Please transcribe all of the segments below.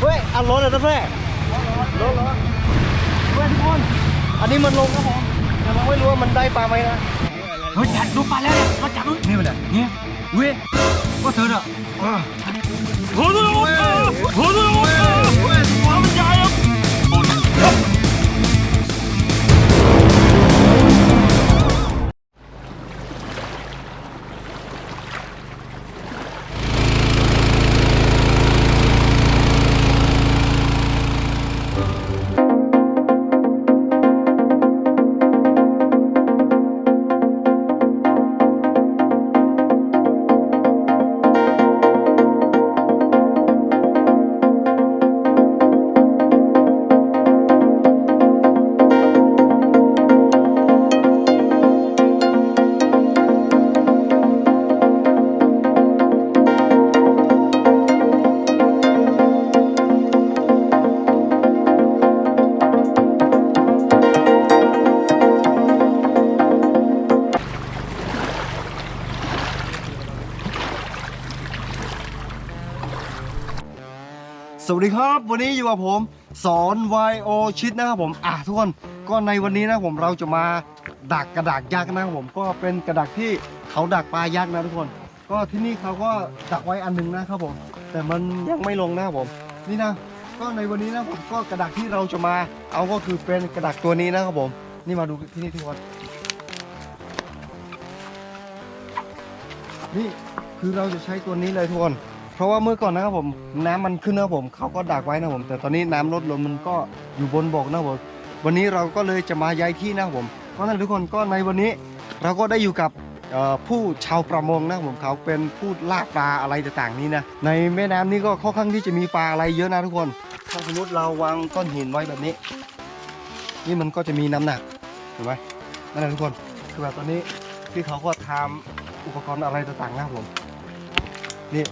เฮ้ยอันรถเลยนะเพื่อนรถรถเพื่อนทุกคน อันนี้มันลงครับผมแต่เราไม่รู้ว่ามันได้ปลาไหมนะเฮ้ยจัดดูปลาแล้วเนี่ยมาจับดูนี่ไปเลยนี่เว้ยก็เธอเด้อส วันนี้อยู่กับผมสอนไวโอชิดนะครับผมอะทุกคนก็ในวันนี้นะผมเราจะมาดักกระดากยักษ์นะครับผมก็เป็นกระดักที่เขาดักปลายักษ์นะทุกคน ก็ที่นี่เขาก็ดักไว้อันหนึงนะครับผม แต่มันยังไม่ลงนะครับผม นี่นะก็ในวันนี้นะผมก็กระดักที่เราจะมา เอาก็คือเป็นกระดักตัวนี้นะครับผม นี่มาดูที่นี่ทุกคนนี่คือเราจะใช้ตัวนี้เลยทุกคน เพราะว่าเมื่อก่อนนะครับผมน้ำมันขึ้นนะครับผมเขาก็ดักไว้นะผมแต่ตอนนี้น้ำลดลงมันก็อยู่บนบกนะครับผมวันนี้เราก็เลยจะมาย้ายที่นะครับผมเพราะฉะนั้นทุกคนก็ในวันนี้เราก็ได้อยู่กับผู้ชาวประมงนะครับผมเขาเป็นผู้ล่าปลาอะไรต่างๆนี่นะในแม่น้ำนี่ก็ค่อนข้างที่จะมีปลาอะไรเยอะนะทุกคนถ้าสมมติเราวางก้อนหินไว้แบบนี้ นี่มันก็จะมีน้ำหนักเห็นไหมนั่นแหละทุกคนคือแบบตอนนี้ที่เขาก็ทำอุปกรณ์อะไรต่างๆนะครับผมนี่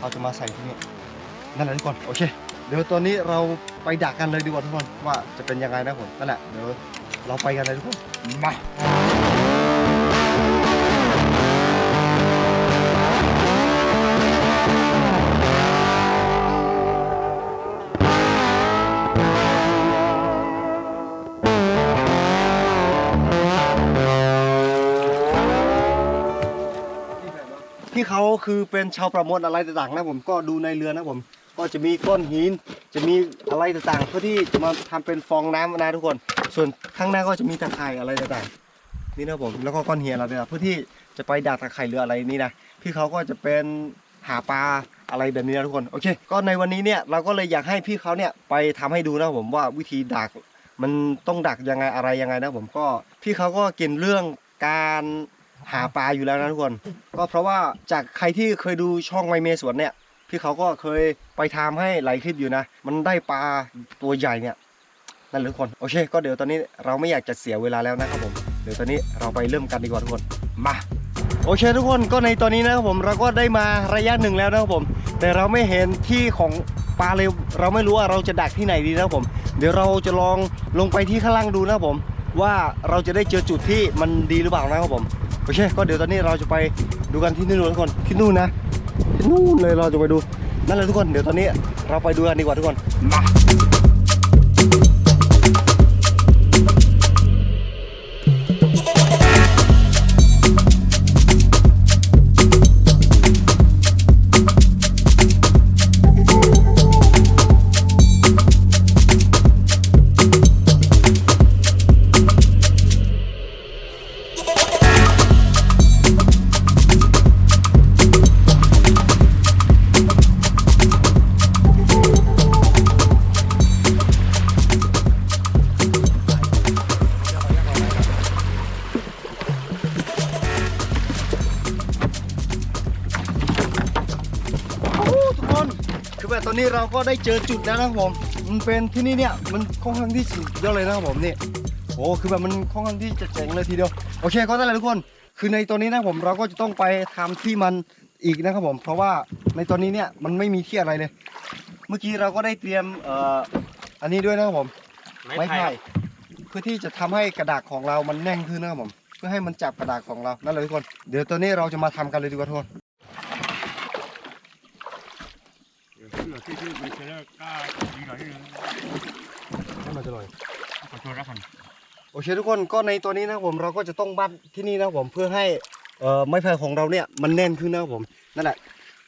เราจะมาใส่ที่นี่นั่นแหละทุกคนโอเค เดี๋ยวตอนนี้เราไปดักกันเลยดีกว่าทุกคนว่าจะเป็นยังไงนะผมนั่นแหละเดี๋ยวเราไปกันเลยทุกคนมา คือเป็นชาวประมงอะไรต่างๆนะผมก็ดูในเรือนะผม ก็จะมีก้อนหิน จะมีอะไรต่างๆ เพื่อที่จะมาทำเป็นฟองน้ำนะทุกคน ส่วนข้างหน้าก็จะมีตะไคร่อะไรต่างๆนี่นะผมแล้วก็ก้อนหินอะไรต่างๆเพื่อที่จะไปดักตะไคร่หรืออะไรนี่นะพี่เขาก็จะเป็นหาปลาอะไรแบบนี้นะทุกคนโอเค ก็ในวันนี้เนี่ยเราก็เลยอยากให้พี่เขาเนี่ยไปทำให้ดูนะผมว่าวิธีดักมันต้องดักยังไงอะไรยังไงนะผมก็พี่เขาก็เก่งเรื่องการ หาปลาอยู่แล้วนะทุกคน ก็เพราะว่าจากใครที่เคยดูช่องไมเมสวนเนี่ย พี่เขาก็เคยไปทำให้หลายคลิปอยู่นะ มันได้ปลาตัวใหญ่เนี่ยนั่นแหละทุกคน โอเค ก็เดี๋ยวตอนนี้เราไม่อยากจะเสียเวลาแล้วนะครับผม เดี๋ยวตอนนี้เราไปเริ่มกันดีกว่าทุกคน มา โอเคทุกคน ก็ในตอนนี้นะครับผมเราก็ได้มาระยะหนึ่งแล้วนะครับผม แต่เราไม่เห็นที่ของปลาเลย เราไม่รู้ว่าเราจะดักที่ไหนดีนะครับผม เดี๋ยวเราจะลองลงไปที่ข้างล่างดูนะครับผม ว่าเราจะได้เจอจุดที่มันดีหรือเปล่านะครับผม โอเคก็เดี๋ยวตอนนี้เราจะไปดูกันที่นู่นทุกคนที่นู่นนะที่นู่นเลยเราจะไปดูนั่นแหละทุกคนเดี๋ยวตอนนี้เราไปดูกันดีกว่าทุกคนมา ก็ได้เจอจุดแล้วนะครับผมมันเป็นที่นี่เนี่ยมันค่อนข้างที่สุดยอดเลยนะครับผมนี่โอ้คือแบบมันค่อนข้างที่จะเจ๋งเลยทีเดียวโอเคก็ได้เลยทุกคน คือในตัวนี้นะครับผมเราก็จะต้องไปทำที่มันอีกนะครับผม เพราะว่าในตัวนี้เนี่ยมันไม่มีที่อะไรเลย เมื่อกี้เราก็ได้เตรียมเอ่ออันนี้ด้วยนะครับผมไม้ไผ่เพื่อที่จะทำให้กระดาษของเรามันแน่นขึ้นนะครับผม เพื่อให้มันจับกระดาษของเรานั่นเลยทุกคน เดี๋ยวตัวนี้เราจะมาทำกันเลยดีกว่าทุกคน เหลือที่ที่มีเชลเลอร์กล้าดีหน่อยนิดนึง ให้มันจะลอย ขอตัวรักกัน โอเคทุกคนก็ในตัวนี้นะผมเราก็จะต้องมัดที่นี่นะผมเพื่อให้เอ่อไม้ไผ่ของเราเนี่ยมันแน่นขึ้นนะผมนั่นแหละ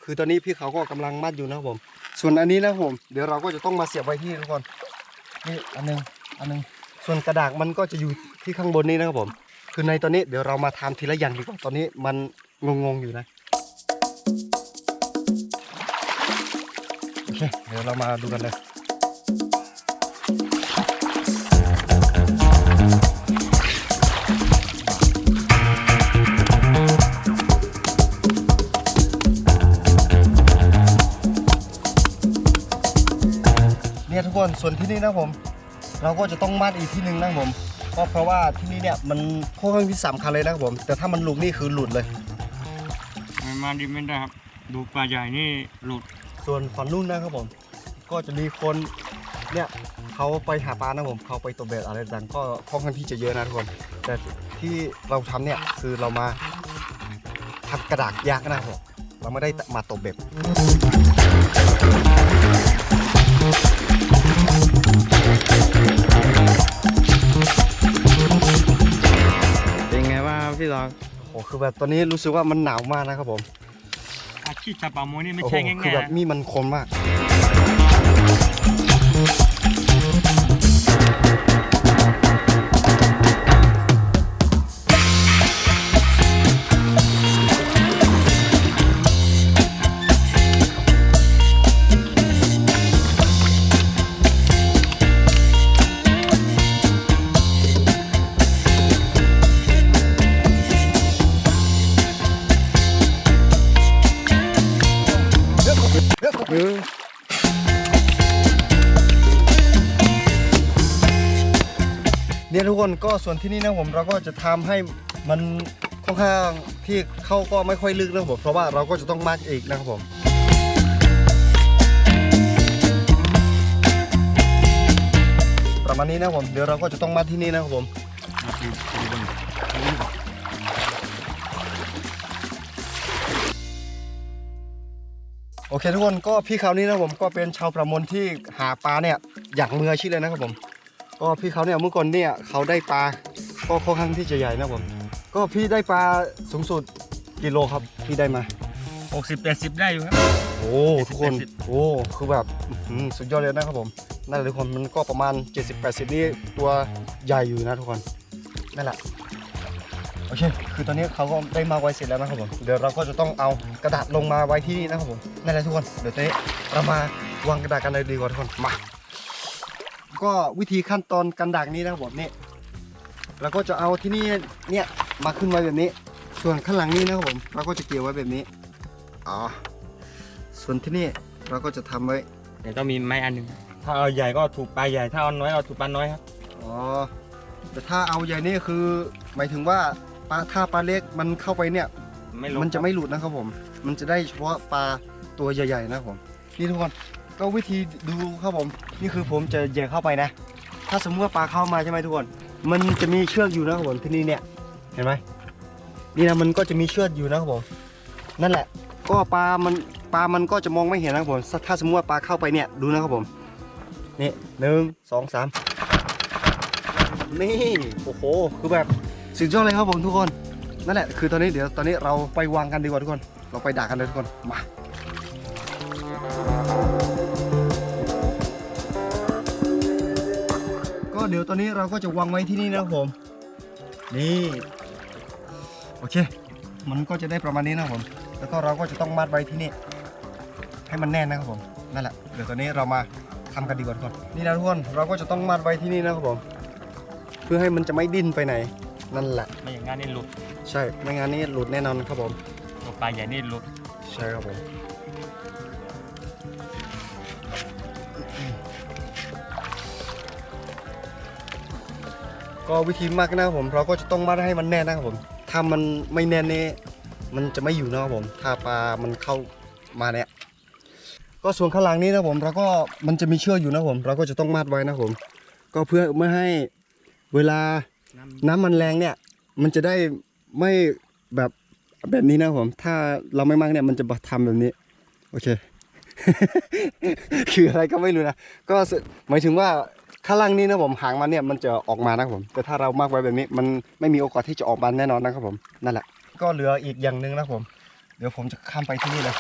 คือตอนนี้พี่เขาก็กำลังมัดอยู่นะผม ส่วนอันนี้นะผมเดี๋ยวเราก็จะต้องมาเสียบไว้ที่ทุกคนนี่อันหนึงอันหนึงส่วนกระดาษมันก็จะอยู่ที่ข้างบนนี้นะครับผม คือในตอนนี้เดี๋ยวเรามาทำทีละอย่างดีกว่าตอนนี้มันงงๆอยู่นะโอเคเดี๋ยวเรามาดูกันเลย ทุกคนส่วนที่นี่นะผม เราก็จะต้องมัดอีกที่หนึ่งนะผมเพราะเพราะว่าที่นี่เนี่ยมันค่อนข้างที่สำคัญเลยนะครับผม แต่ถ้ามันหลุดนี่คือหลุดเลยไม่มาดีไม่ได้ครับ ดูปลาใหญ่นี่หลุด ส่วนฝั่งนู้นนะครับผม ก็จะมีคนเนี่ยเขาไปหาปลานะผมเขาไปตกเบ็ดอะไรต่างๆก็ค่อนข้างที่จะเยอะนะทุกคน แต่ที่เราทำเนี่ยคือเรามาทำกระดาษยากนะครับผมเราไม่ได้มาตกเบ็ด เป็นไงบ้างครับพี่รองโอ้คือแบบตอนนี้รู้สึกว่ามันหนาวมากนะครับผมอาชีพจับปลาโมยนี่ไม่โอ้โหใช่ง่ายคือๆแบบนะมีดมันคมมาก คนก็ส่วนที่นี่นะผมเราก็จะทำให้มันค่อนข้างที่เข้าก็ไม่ค่อยลึกนะผมเพราะว่าเราก็จะต้องมากอีกนะครับผมประมาณนี้นะผมเดี๋ยวเราก็จะต้องมัดที่นี่นะครับผมโอเคทุกคนก็พี่เขานี่นะผมก็เป็นชาวประมงที่หาปลาเนี่ยอย่างมืออาชีพเลยนะครับผม ก็พี่เขาเนี่ยเมื่อก่อนเนี่ยเขาได้ปลาก็ค่อนข้างที่จะใหญ่นะครับผมก็พี่ได้ปลาสูงสุดกิโลครับพี่ได้มาหกสิบแปดสิบได้อยู่ครับ โอ้ทุกคน70โอ้คือแบบอื้อหือสุดยอดเลยนะครับผมนั่นแหละทุกคนมันก็ประมาณ 70-80 นี่ตัวใหญ่อยู่นะทุกคนนั่นแหละโอเค คือตอนนี้เขาก็ได้มาไว้เสร็จแล้วนะครับผม เดี๋ยวเราก็จะต้องเอากระดาษลงมาไว้ที่นี่นะครับผม นั่นแหละทุกคน เดี๋ยวตอนนี้เรามาวางกระดาษกันเลยดีกว่าทุกคน มา ก็วิธีขั้นตอนการดักนี้นะครับผมนี่เราก็จะเอาที่นี่เนี่ยมาขึ้นไว้แบบนี้ ส่วนข้างหลังนี้นะครับผม เราก็จะเกี่ยวไว้แบบนี้อ๋อส่วนที่นี่เราก็จะทำไว้เดี๋ยวต้องมีไม้อันหนึ่งถ้าเอาใหญ่ก็ถูกปลาใหญ่ถ้าเอาน้อยก็ถูกปลาน้อยครับอ๋อแต่ถ้าเอาใหญ่นี่คือ หมายถึงว่าปลาถ้าปลาเล็กมันเข้าไปเนี่ยไม่ลงมันจะไม่หลุดนะครับผม มันจะได้เฉพาะปลาตัวใหญ่ๆนะครับผม นี่ทุกคน ก็วิธีดูครับผมนี่คือผมจะแย่เข้าไปนะ ถ้าสมมติว่าปลาเข้ามาใช่ไหมทุกคน มันจะมีเชือกอยู่นะครับผมที่นี่เนี่ยเห็นไหมนี่นะมันก็จะมีเชือกอยู่นะครับผม นั่นแหละ ก็ปลามันปลามันก็จะมองไม่เห็นนะครับผมถ้าสมมติว่าปลาเข้าไปเนี่ยดูนะครับผมนี่หนึ่งสองสามนี่โอ้โหคือแบบสุดยอดเลยครับผมทุกคน นั่นแหละคือตอนนี้เดี๋ยวตอนนี้เราไปวางกันดีกว่าทุกคน เราไปด่ากันเลยทุกคนมา เดี๋ยวตอนนี้เราก็จะวางไว้ที่นี่นะครับผม นี่โอเค มันก็จะได้ประมาณนี้นะครับผม แล้วก็เราก็จะต้องมัดไว้ที่นี่ ให้มันแน่นนะครับผม นั่นแหละ เดี๋ยวตอนนี้เรามาทำกันดีกว่าทุกคนนี่นะทุกคน เราก็จะต้องมัดไว้ที่นี่นะครับผม เพื่อให้มันจะไม่ดิ้นไปไหน นั่นแหละ ไม่อย่างงั้นนี่หลุด ใช่ ไม่งั้นนี่หลุดแน่นอนครับผม ตัวปลาใหญ่นี่หลุด ใช่ครับผม ก็วิธีมัดนะครับผม เราก็จะต้องมัดให้มันแน่นนะครับผม ถ้ามันไม่แน่นนี่มันจะไม่อยู่นะครับผม ถ้าปลามันเข้ามาเนี่ย ก็ส่วนข้างหลังนี้นะครับผม เราก็มันจะมีเชือกอยู่นะครับผม เราก็จะต้องมัดไว้นะครับผม ก็เพื่อไม่ให้เวลาน้น้ำมันแรงเนี่ย มันจะได้ไม่แบบแบบนี้นะครับผม ถ้าเราไม่มากเนี่ยมันจะทำแบบนี้ โอเค คืออะไรก็ไม่รู้นะ ก็หมายถึงว่า ข้างล่างนี้นะผมหางมันเนี่ยมันจะออกมานะครับผม แต่ถ้าเรามากไว้แบบนี้มันไม่มีโอกาสที่จะออกมาแน่นอนนะครับผมนั่นแหละ ก็เหลืออีกอย่างหนึ่งนะผม เดี๋ยวผมจะข้ามไปที่นี่เลย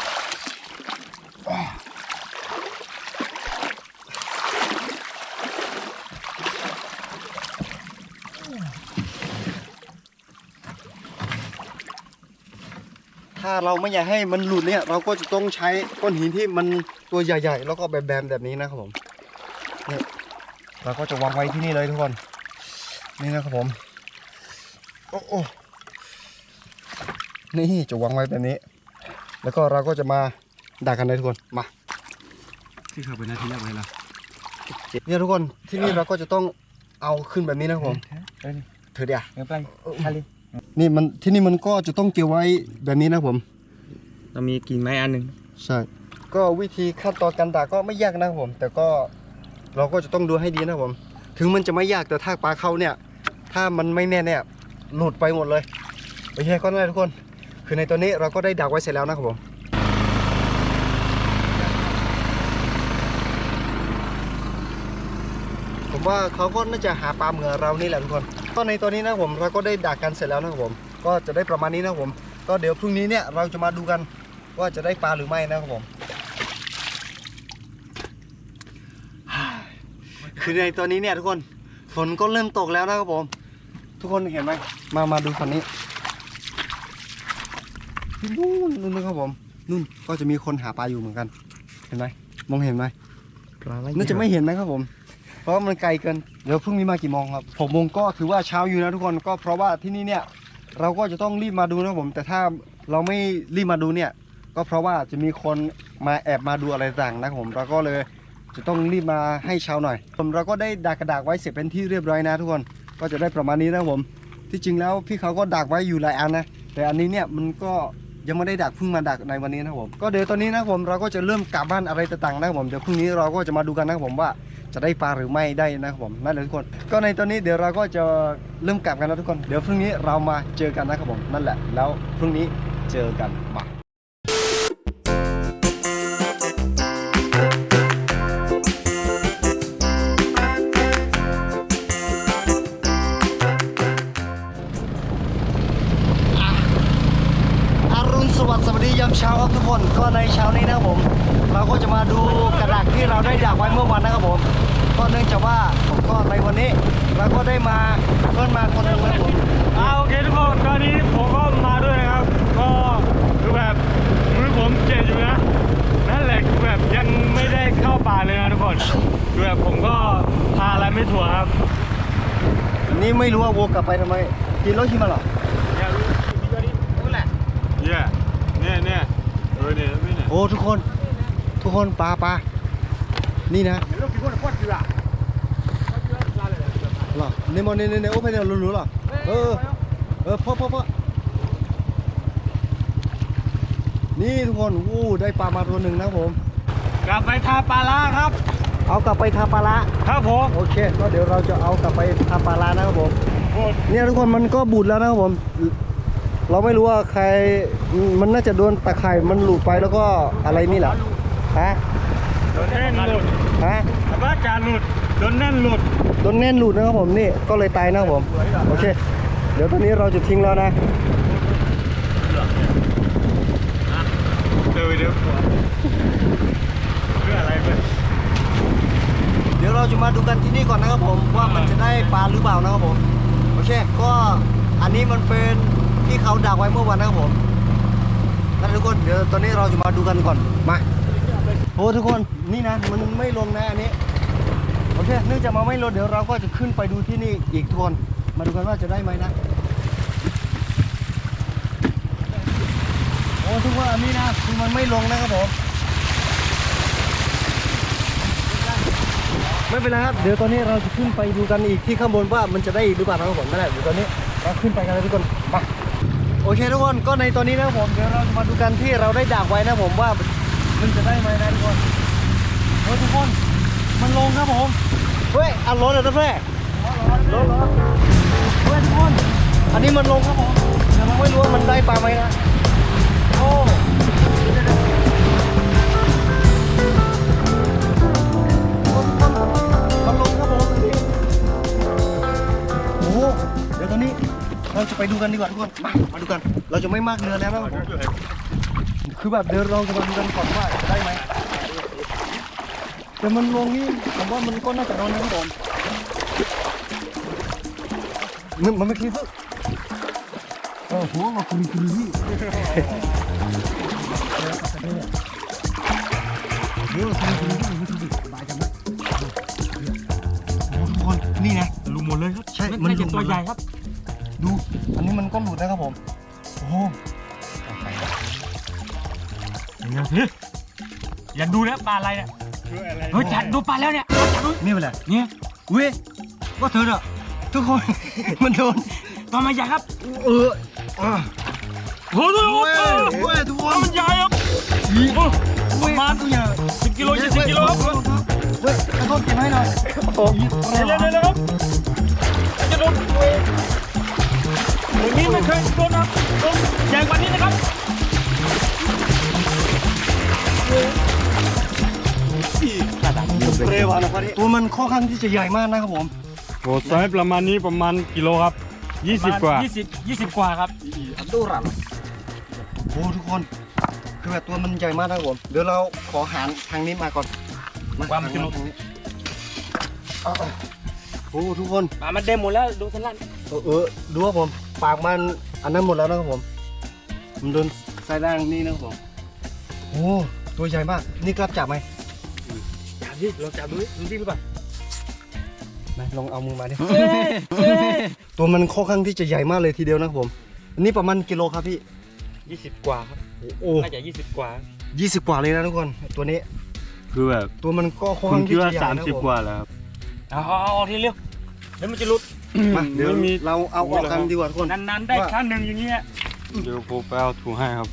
ถ้าเราไม่อยากให้มันหลุดเนี่ย เราก็จะต้องใช้ก้อนหินที่มันตัวใหญ่ ๆ แล้วก็แบนๆแบบนี้นะครับผมเนี่ย เราก็จะวางไว้ที่นี่เลยทุกคน นี่นะครับผม โอ้โอ้นี่จะวางไว้แบบนี้ แล้วก็เราก็จะมาดักกันเลยทุกคน มา ที่เขาเป็นนาทีแรกเลยล่ะเนี่ยทุกคนที่นี่เราก็จะต้องเอาขึ้นแบบนี้นะครับผมเอ้ยถือเดียวเงินไปทะเลนี่มันที่นี่มันก็จะต้องเกี่ยวไว้แบบนี้นะครับผม เรามีกิ่งไม้อันหนึ่งใช่ ก็วิธีขั้นตอนการดักก็ไม่ยากนะครับผม แต่ก็ เราก็จะต้องดูให้ดีนะผม ถึงมันจะไม่ยากแต่ถ้าปลาเข้าเนี่ย ถ้ามันไม่แน่เนี่ยหลุดไปหมดเลยโอเคก็ได้ทุกคน คือในตัวนี้เราก็ได้ดักไว้เสร็จแล้วนะครับผมผมว่าเขาก็น่าจะหาปลาเหมือเรานี่แหละทุกคน ก็ในตัวนี้นะผมเราก็ได้ดักกันเสร็จแล้วนะครับผม ก็จะได้ประมาณนี้นะครับผม ก็เดี๋ยวพรุ่งนี้เนี่ยเราจะมาดูกันว่าจะได้ปลาหรือไม่นะครับผม คือในตัวนี้เนี่ยทุกคนฝนก็เริ่มตกแล้วนะครับผม ทุกคนเห็นไหมมามาดูฝั่งนี้นู่นนู่นนะครับผมนู่นก็จะมีคนหาปลาอยู่เหมือนกัน เห็นไหมมองเห็นไหมปลาน่าจะไม่เห็นนะครับผม เพราะว่ามันไกลเกินเดี๋ยวพรุ่งนี้มากี่โมงครับหกโมงก็ถือว่าเช้าอยู่นะทุกคนก็เพราะว่าที่นี่เนี่ยเราก็จะต้องรีบมาดูนะครับผม แต่ถ้าเราไม่รีบมาดูเนี่ย ก็เพราะว่าจะมีคนมาแอบมาดูอะไรต่างนะครับผมเราก็เลย จะต้องรีบมาให้เช้าหน่อยผมเราก็ได้ดักกระดากไว้เสร็จเป็นที่เรียบร้อยนะทุกคนก็จะได้ประมาณนี้นะผม ที่จริงแล้วพี่เขาก็ดักไว้อยู่หลายอันนะแต่อันนี้เนี่ยมันก็ยังไม่ได้ดักเพิ่งมาดักในวันนี้นะผมก็เดี๋ยวตอนนี้นะผมเราก็จะเริ่มกลับบ้านอะไรต่างๆนะผมเดี๋ยวพรุ่งนี้เราก็จะมาดูกันนะผมว่าจะได้ปลาหรือไม่ได้นะผมนั่นแหละทุกคน ก็ในตอนนี้เดี๋ยวเราก็จะเริ่มกลับกันแล้วทุกคน เดี๋ยวพรุ่งนี้เรามาเจอกันนะครับผมนั่นแหละ แล้วพรุ่งนี้เจอกันมาอ คนหนึงนะครับผมอ่าโอเคทุกคนตอนนี้ผมก็มาด้วยนะครับ ก็คือแบบมือผมเจ็บอยู่นะนั่นแหละคือแบบยังไม่ได้เข้าป่าเลยนะทุกคนคือแบบผมก็พาอะไรไม่ถั่วครับ นี่ไม่รู้ว่าวัวกลับไปทำไมกินรถที่มาเหรอเนี่ยรู้นี่แหละเนี่ยเนี่ยเนี่ยเออเนี่ยไม่เนี่ยโอ้ทุกคน ทุกคนปลาปลานี่นะหรอ นี่มันนี่นี่โอ้ไปเนี่ยรู้ๆหรอเออเออพ่อพ่อพ่อนี่ทุกคนอู้ได้ปลามาตัวหนึ่งนะครับผม กลับไปทาปลาล่าครับ เอากลับไปทาปลาละครับผมโอเค ก็เดี๋ยวเราจะเอากลับไปทาปลาละนะครับผมโอ้ยเนี่ยทุกคนมันก็บูดแล้วนะครับผม เราไม่รู้ว่าใครมันน่าจะโดนตะไคร่มันหลุดไปแล้วก็อะไรนี่แหละฮะโดนแน่นหลุดฮะแต่ว่าการหลุด โดนแน่นหลุดโดนแน่นหลุดนะครับผมนี่ก็เลยตายนะครับผมโอเค เดี๋ยวตอนนี้เราจะทิ้งแล้วนะเดี๋ยวเดี๋ยวเพื่ออะไรเพื่อนเดี๋ยวเราจะมาดูกันที่นี่ก่อนนะครับผมว่ามันจะได้ปลาหรือเปล่านะครับผมโอเคก็อันนี้มันเป็นที่เขาดักไว้เมื่อวันนะครับผมนั่นทุกคนเดี๋ยวตอนนี้เราจะมาดูกันก่อนมาโอ้ทุกคนนี่นะมันไม่ลงนะอันนี้ โอเค เนื่องจากมันไม่ลงเดี๋ยวเราก็จะขึ้นไปดูที่นี่อีกทวน มาดูกันว่าจะได้ไหมนะโอ้ทุกคนอันนี้นะคือมันไม่ลงนะครับผมไม่เป็นไรครับ เดี๋ยวตอนนี้เราจะขึ้นไปดูกันอีกที่ข้างบนว่ามันจะได้หรือเปล่าครับผมนั่นแหละเดี๋ยวตอนนี้เราขึ้นไปกันเลยทุกคนมาโอเคทุกคนก็ในตอนนี้นะครับผมเดี๋ยวเราจะมาดูกันที่เราได้ดักไว้นะผมว่ามันจะได้ไหมนะทุกคนเฮ้ทุกคน มันลงครับผมเฮ้ยอันรถเลยนะเพื่อนรถรถเฮ้ยทุกคนอันนี้มันลงครับผมแต่เราไม่รู้ว่ามันได้ปลาไหมนะโอ้มันลงครับผมโอ้เดี๋ยวตอนนี้เราจะไปดูกันดีกว่าทุกคนมามาดูกัน เราจะไม่มากเรือแล้วนะครับผมคือแบบเดินลองจะมาดูกันก่อนว่าได้ไหม แต่มันลงนี่ผมว่ามันก็น่าจะโดนนะครับผมมันมันไม่คิดซึเออหัวมาคุยคุยนี่เดี๋ยวคุยคุยนี่ไม่คุยบายจังนะโอ้ทุกคนนี่นะรูหมดเลยครับใช่มัมันนจะหลุดตัวหมดเลยใหญ่ครับ ดูอันนี้มันก็หลุดนะครับผมโอ้โหเดี๋ยวสิอย่าดูนะปลาอะไรเนี่ยคืออะไร เฮ้ยจัดดูปลาแล้วเนี่ยมาจัดดูนี่เป็นไรเนี่ยเว้ยก็เธอเนอะทุกคน มันโดนตัวมันใหญ่ครับเอออะโอ้โหเว้ยเว้ยทุกคนมันใหญ่ครับอีโอ้ประมาณตัวอย่างสิบกิโลยี่สิบกิโลครับเว้ยขอโทษเก็บให้หน่อยเร็วเร็วเร็วเร็วครับจะโดนอย่างนี้ไม่เคยโดนครับโดนใหญ่กว่านี้นะครับ เร็วนะพอดีตัวมันค่อนข้างที่จะใหญ่มากนะครับผมโอ้ไซส์ประมาณนี้ประมาณกิโลครับ20กว่ายี่สิบยี่สิบกว่าครับอันดูรันโอ้ทุกคนคือแบบตัวมันใหญ่มากนะครับผมเดี๋ยวเราขอหารทางนี้มาก่อนว่ามันจะลงทางนี้เอาเอาโอ้ทุกคนปลามันเต็มหมดแล้วดูสันลันเออเออดูว่าผมปากมันอันนั้นหมดแล้วนะครับผมมันโดนสายด่างนี่นะครับผมโอ้ตัวใหญ่มากนี่กลับจับไหม จับดิลองจับดูดิดูดิหรือเปล่าไหนลองเอามือมาดิเจ๊เจ๊ตัวมันค่อนข้างที่จะใหญ่มากเลยทีเดียวนะครับผมอันนี้ประมาณกิโลครับพี่ยี่สิบกว่าครับโอ้น่าจะยี่สิบกว่ายี่สิบกว่าเลยนะทุกคนตัวนี้ คือแบบตัวมันก็ค่อนคุข้าณงคิดที่ว่าจะใหญ่นะครับผม30กว่าแล้วครับเอาเอาเอาทีเร็วเดี๋ยวมันจะหลุดมาเดี๋ยวไม่มีเราเอาออกกันดีกว่าทุกคนนานๆได้ครั้งหนึ่งอย่างเงี้ยเดี๋ยวผมไปเอาถุงให้ครับ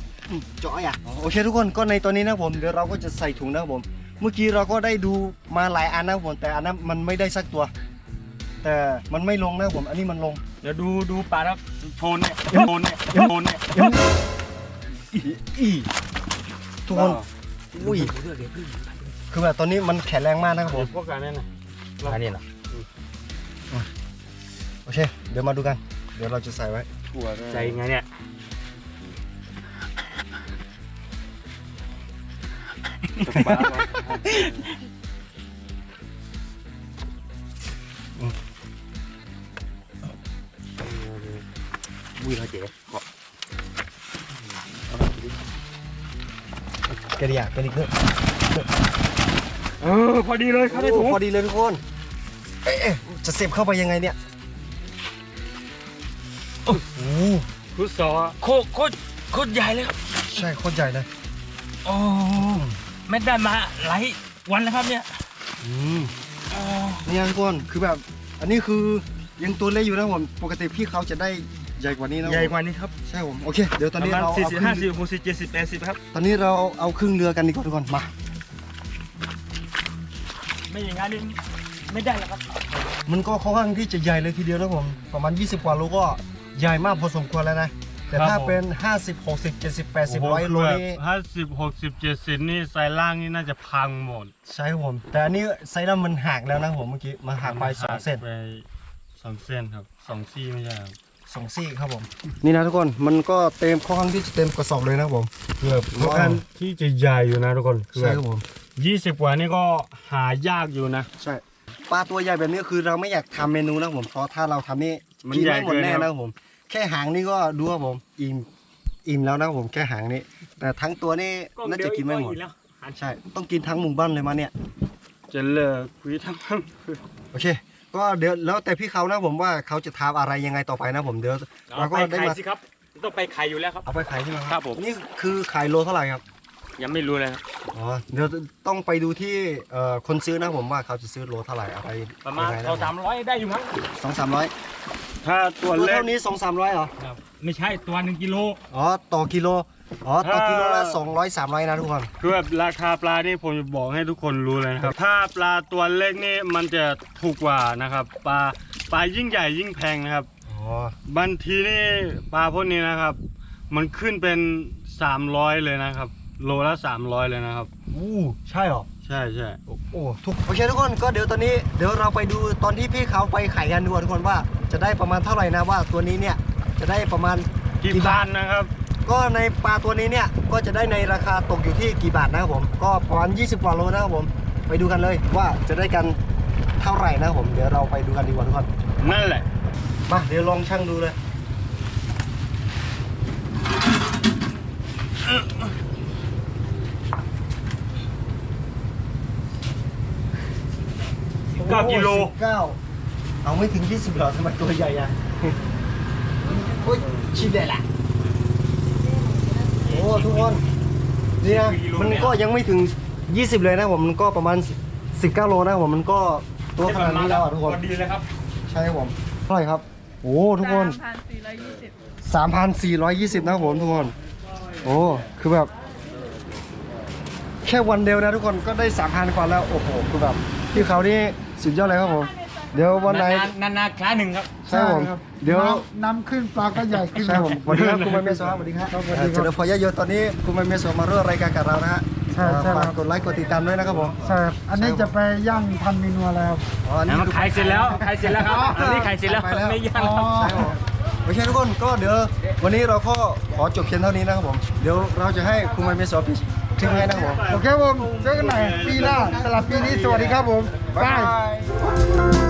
เจาะอะโอเคทุกคนก็ในตอนนี้นะครับผมเดี๋ยวเราก็จะใส่ถุงนะครับผม เมื่อกี้เราก็ได้ดูมาหลายอันนะครับผมแต่อันนั้นมันไม่ได้สักตัว แต่มันไม่ลงนะครับผมอันนี้มันลง เดี๋ยวดูดูปลาครับโทนเนี่ยโทนเนี่ยโทนเนี่ยอีอีทุกคนอุ้ยคือแบบตอนนี้มันแข็งแรงมากนะครับผมพวกกันเนี่ยนะอันนี้นะโอเค เดี๋ยวมาดูกัน เดี๋ยวเราจะใส่ไว้ถั่วด้วยใจไงเนี่ย อุ้ยเขาเจ๋กระดิยากระดิกเนอะเออพอดีเลยครับได้ถุงพอดีเลยทุกคนเอ๊ะจะเสียบเข้าไปยังไงเนี่ยโอ้โหพุทธอโคตรโคตรโคตรใหญ่เลยครับใช่โคตรใหญ่เลยโอ้ ไม่ได้มาหลายวันแล้วครับเนี่ยอืมอ๋อเนี่ยทุกคนคือแบบ อันนี้คือยังตัวเล็กอยู่นะผมปกติพี่เขาจะได้ใหญ่กว่านี้นะผมใหญ่กว่านี้ครับใช่ผมโอเคเดี๋ยวตอนนี้ประมาณเราสี่เอาสิบครึ่ห้างสิบหกสิบเจ็ดสิบแปดสิบครับ ตอนนี้เราเอาครึ่งเรือกันดีกว่าทุกคนมา ไม่อย่างนั้นนี่ไม่ได้แล้วครับ มันก็ค่อนข้างที่จะใหญ่เลยทีเดียวนะผมประมาณ 20 กว่าโลก็ใหญ่มากพอสมควรแล้วนะ แต่ถ้าเป็น 50 60 70 80ร้อยโลนี่ห้าสิบหกสิบเจ็ดสิบนี่ไซส์ล่างนี่น่าจะพังหมดใช่ครับผม แต่อันนี้ไซส์ดำมันหักแล้วนะผมเมื่อกี้มาหักไปสองเส้นไปสองเส้นครับสองซี่ไม่ใช่ครับสองซี่ครับผม นี่นะทุกคนมันก็เต็มค่อนข้างที่จะเต็มกระสอบเลยนะครับผมคือแบบค่อนข้างที่จะใหญ่อยู่นะทุกคนคือใช่แบครับบผมยี่สิบกว่านี่ก็หายากอยู่นะ ใช่ปลาตัวใหญ่แบบนี้คือเราไม่อยากทำเมนูนะครับผมเพราะถ้าเราทำนี่มันกินใหญ่ไม่หมดเกินแน่ครับนะครับผม แค่หางนี่ก็ดูครับผม อิ่มอิ่มแล้วนะครับผมแค่หางนี่แต่ทั้งตัวนี่น่าจะกินไม่หมดแล้วใช่ต้องกินทั้งหมู่บ้านเลยมาเนี่ยจะเลิกคุยทั้งนั้นโอเค ก็เดี๋ยวแล้วแต่พี่เขานะผมว่าเขาจะทำอะไรยังไงต่อไปนะผมเดี๋ยวเราเราก็ไปได้ไข่มาสิครับต้องไปไข่อยู่แล้วครับเอาไปขายใช่ไหมครับผมนี่คือขายโลเท่าไหร่ครับ ยังไม่รู้เลยครับอ๋อเดี๋ยวต้องไปดูที่เอ่อคนซื้อนะผมว่าเขาจะซื้อโลเท่าไหร่อะไรประมาณยังไงนะเราสามร้อยได้อยู่มั้งสองสามร้อย ถ้าตัวตัวเล็กเท่านี้สองสามร้อยเหรอ ครับไม่ใช่ตัวหนึ่งกิโล อ๋อ ต่อกิโล อ๋อ ต่อถ้ากิโลละสองร้อยสามร้อยนะทุกคน คือแบบราคาปลานี่ผมจะบอกให้ทุกคนรู้เลยนะครับ ถ้าปลาตัวเล็กนี่มันจะถูกกว่านะครับ ปลาปลายิ่งใหญ่ยิ่งแพงนะครับ อ๋อ บางทีนี่ปลาพวกนี้นะครับ มันขึ้นเป็น 300 เลยนะครับ โลละ 300 เลยนะครับ อู้ ใช่เหรอ ใช่ใช่โอ้โอ้ทุกโอเคทุกคนก็เดี๋ยวตอนนี้เดี๋ยวเราไปดูตอนที่พี่เขาไปขายกันดูก่อนทุกคนว่าจะได้ประมาณเท่าไหร่นะว่าตัวนี้เนี่ยจะได้ประมาณกี่บาทนะครับ ก็ในปลาตัวนี้เนี่ยก็จะได้ในราคาตกอยู่ที่กี่บาทนะครับผม ก็ประมาณ 20กว่าโลนะครับผม ไปดูกันเลยว่าจะได้กันเท่าไหร่นะครับผมเดี๋ยวเราไปดูกันดีกว่าทุกคนนั่นแหละมาเดี๋ยวลองชั่งดูเลย เก้ากิโลเก้าเอาไม่ถึง 20หรอทำไมตัวใหญ่อะโอ้ยชิมได้ละโอ้ทุกคนนี่นะมันก็ยังไม่ถึง 20 เลยนะผมมันก็ประมาณ 19 โลนะผมมันก็ตัวขนาดนี้แล้วอะทุกคนพอดีเลยครับ ใช่ครับผมเท่าไหร่ครับ โอ้ทุกคนสามพันสี่ร้อยยี่สิบ3,420 นะครับผมทุกคน โอ้ คือแบบ แค่วันเดียวนะทุกคนก็ได้ 3,000กว่าแล้ว โอ้โห คือแบบพี่เขานี่ สุดยอดเลยครับผม เดี๋ยววันไหน นานๆครั้งหนึ่งครับ ใช่ครับผมเดี๋ยวน้ำขึ้นปลาก็ใหญ่ขึ้น ใช่ครับผมสวัสดีครับคุณมาเมโซครับสวัสดีครับครับสวัสดีครับเจริญพรยะโยตอนนี้คุณมาเมโซมาร่วมรายการกับเรานะฮะใช่ใช่ฝากครับกดไลค์กดติดตามด้วยนะครับผมใช่ครับอันนี้จะไปย่างพันเมนูอะไรครับ อ๋ออันนี้มันขายเสร็จแล้ว ขายเสร็จแล้วครับ อันนี้ขายเสร็จแล้ว ไปแล้ว ไม่ยากแล้วใช่ครับผมโอเคทุกคนก็เดี๋ยววันนี้เราก็ขอจบเพียงเท่านี้นะครับผม เดี๋ยวเราจะให้คุณมาเมโซ พิชทิ้งให้นะผมโอเคผมเจอกันใหม่ปีหน้าสำหรับปีนี้สวัสดีครับผมบ๊ายบาย